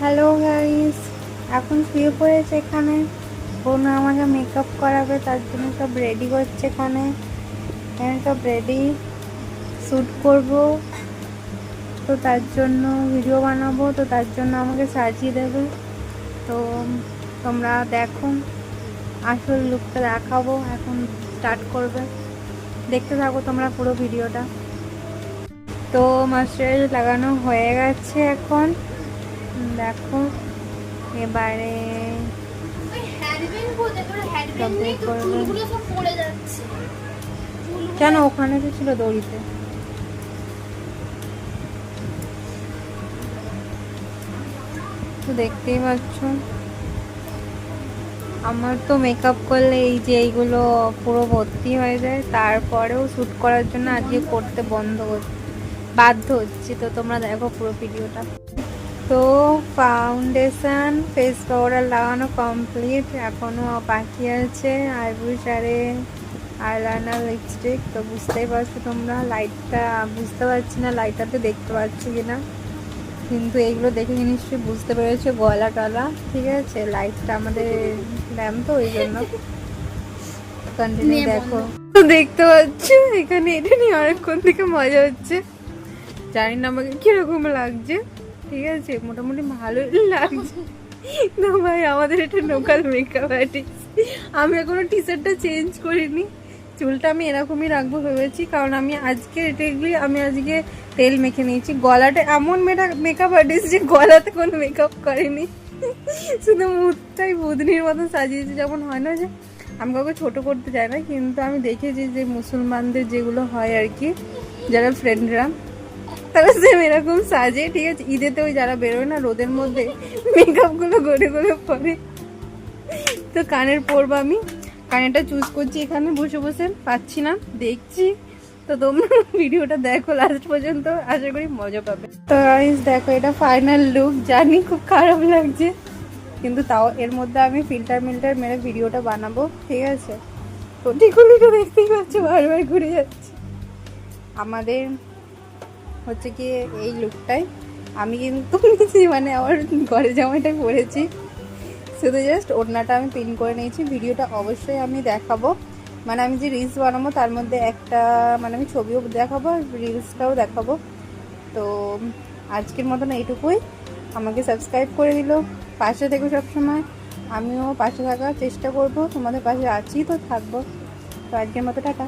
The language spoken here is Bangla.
হ্যালো গাইস এখন শুয়ে পড়েছে এখানে। বোন আমাকে মেকআপ করাবে, তার জন্য সব রেডি করছে এখানে। এখানে সব রেডি শ্যুট করব। তো তার জন্য ভিডিও বানাবো, তো তার জন্য আমাকে সাজিয়ে দেবে। তো তোমরা দেখো, আসল লুকটা দেখাবো। এখন স্টার্ট করবে। দেখতে থাকো তোমরা পুরো ভিডিওটা তো ময়শ্চারাইজ লাগানো হয়ে গেছে এখন। দেখো এবারে কেন? ওখানে তো ছিল দড়িতে। তো দেখতেই পাচ্ছ। আমার তো মেকআপ করলে এই যে এইগুলো পুরো ভর্তি হয়ে যায় তারপরেও শ্যুট করার জন্য আজকে করতে বন্ধ হচ্ছে। বাধ্য হচ্ছে। তো তোমরা দেখো পুরো ভিডিওটা তো ফাউন্ডেশন ফেস পাউডার লাগানো কমপ্লিট এখনও বাকি আছে আইব্রোসারে আইলাইনার লিপস্টিক তো বুঝতেই পারছ তোমরা লাইটটা বুঝতে পারছি না লাইটটাতে দেখতে পাচ্ছি কিনা কিন্তু এইগুলো দেখে নিশ্চয়ই বুঝতে পেরেছ গলা টলা ঠিক আছে? লাইটটা আমাদের ল্যাম্প তো ওই জন্য। কন্টিনিউ দেখো। তো দেখতে পাচ্ছ এখানে এটা নিয়ে অনেকক্ষণ থেকে মজা হচ্ছে। জানি না আমাকে কীরকম লাগছে। ঠিক আছে, মোটামুটি ভালোই লাগছে। না ভাই, আমাদের এটা লোকাল মেকআপ আর্টিস্ট আমি এখনও টি শার্টটা চেঞ্জ করিনি। চুলটা আমি এরকমই রাখব ভেবেছি, কারণ আমি আজকে এটাগুলি আমি আজকে তেল মেখে নিয়েছি। গলাটা এমন মেটা মেকআপ আর্টিস্ট যে গলাতে কোনো মেকআপ করেনি। শুধু মুখটাই বুধনির মতো সাজিয়েছে, যেমন হয় না যে আমি কাউকে ছোট করতে চাই না, কিন্তু আমি দেখেছি যে মুসলমানদের যেগুলো হয় আর কি, যারা ফ্রেন্ডরা তারা সেম এরকম সাজে ঠিক আছে? ঈদেতে ওই যারা বেরোয় না, রোদের মধ্যে মেকআপগুলো গড়ে গড়ে পরে। তো কানের পরবো আমি। কানেরটা চুজ করছি এখানে, বসে বসে। পাচ্ছি না, দেখছি। তো তোমরা ভিডিওটা দেখো লাস্ট পর্যন্ত, আশা করি মজা পাবে। তো দেখো, এটা ফাইনাল লুক জানি খুব খারাপ লাগছে, কিন্তু তাও এর মধ্যে আমি ফিল্টার মিল্টার মেরে ভিডিওটা বানাবো, ঠিক আছে? তো দেখতেই পাচ্ছ, বারবার ঘুরে যাচ্ছে। আমাদের হচ্ছে কি এই লুকটাই আমি কিন্তু মানে আমার ঘরে জামাইটাই পরেছি। শুধু জাস্ট ওড়নাটা আমি পিন করে নিয়েছি। ভিডিওটা অবশ্যই আমি দেখাবো। মানে আমি যে রিলস বানাবো, তার মধ্যে একটা মানে আমি ছবিও দেখাবো আর রিলসটাও দেখাবো। তো আজকের মতন এইটুকুই। আমাকে সাবস্ক্রাইব করে দিল। পাশে থেকো সবসময়। আমিও পাশে থাকার চেষ্টা করব। তোমাদের পাশে আছি তো থাকব। তো আজকের মতো টাটা।